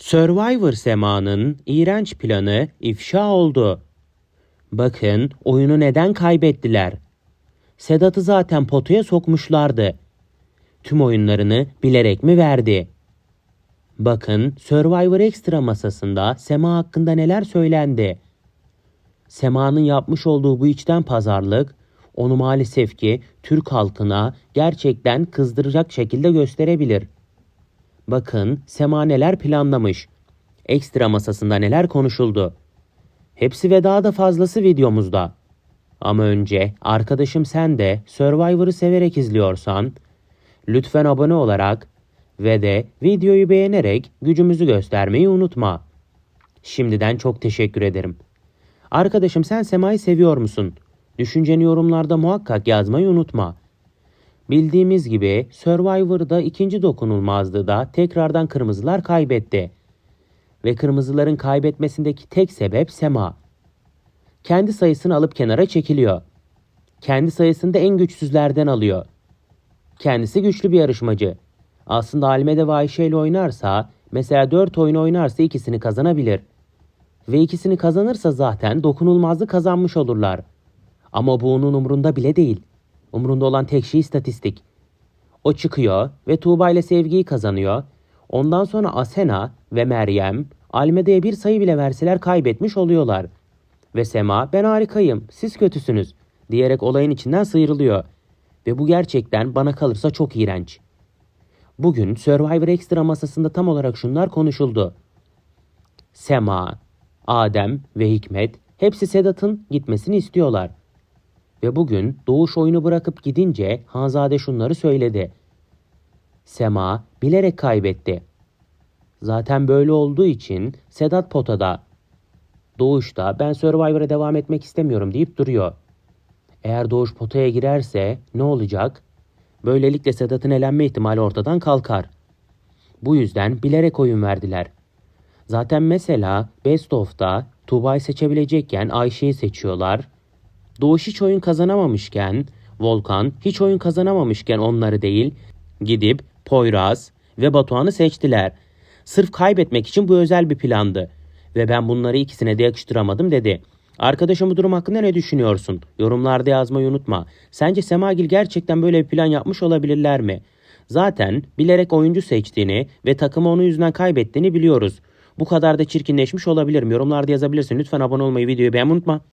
Survivor Sema'nın iğrenç planı ifşa oldu. Bakın oyunu neden kaybettiler. Sedat'ı zaten potuya sokmuşlardı. Tüm oyunlarını bilerek mi verdi? Bakın Survivor Extra masasında Sema hakkında neler söylendi. Sema'nın yapmış olduğu bu içten pazarlık onu maalesef ki Türk halkına gerçekten kızdıracak şekilde gösterebilir. Bakın Sema neler planlamış. Ekstra masasında neler konuşuldu. Hepsi ve daha da fazlası videomuzda. Ama önce arkadaşım sen de Survivor'ı severek izliyorsan lütfen abone olarak ve de videoyu beğenerek gücümüzü göstermeyi unutma. Şimdiden çok teşekkür ederim. Arkadaşım sen Sema'yı seviyor musun? Düşünceni yorumlarda muhakkak yazmayı unutma. Bildiğimiz gibi Survivor'da ikinci dokunulmazdı da tekrardan kırmızılar kaybetti. Ve kırmızıların kaybetmesindeki tek sebep Sema. Kendi sayısını alıp kenara çekiliyor. Kendi sayısını da en güçsüzlerden alıyor. Kendisi güçlü bir yarışmacı. Aslında Almede ve Ayşe ile oynarsa, mesela 4 oyun oynarsa ikisini kazanabilir. Ve ikisini kazanırsa zaten dokunulmazlığı kazanmış olurlar. Ama bu onun umrunda bile değil. Umrunda olan tek şey istatistik. O çıkıyor ve Tuğba ile sevgiyi kazanıyor. Ondan sonra Asena ve Meryem Almede'ye bir sayı bile verseler kaybetmiş oluyorlar. Ve Sema ben harikayım siz kötüsünüz diyerek olayın içinden sıyrılıyor. Ve bu gerçekten bana kalırsa çok iğrenç. Bugün Survivor Extra masasında tam olarak şunlar konuşuldu. Sema, Adem ve Hikmet hepsi Sedat'ın gitmesini istiyorlar. Ve bugün Doğuş oyunu bırakıp gidince Hanzade şunları söyledi. Sema bilerek kaybetti. Zaten böyle olduğu için Sedat potada. Doğuş da ben Survivor'a devam etmek istemiyorum deyip duruyor. Eğer Doğuş potaya girerse ne olacak? Böylelikle Sedat'ın elenme ihtimali ortadan kalkar. Bu yüzden bilerek oyun verdiler. Zaten mesela Best of'ta Tuğba'yı seçebilecekken Ayşe'yi seçiyorlar. Doğuş hiç oyun kazanamamışken, Volkan hiç oyun kazanamamışken onları değil, gidip Poyraz ve Batuhan'ı seçtiler. Sırf kaybetmek için bu özel bir plandı. Ve ben bunları ikisine de yakıştıramadım dedi. Arkadaşım bu durum hakkında ne düşünüyorsun? Yorumlarda yazmayı unutma. Sence Semagil gerçekten böyle bir plan yapmış olabilirler mi? Zaten bilerek oyuncu seçtiğini ve takımı onun yüzünden kaybettiğini biliyoruz. Bu kadar da çirkinleşmiş olabilir mi? Yorumlarda yazabilirsin. Lütfen abone olmayı, videoyu beğenmeyi unutma.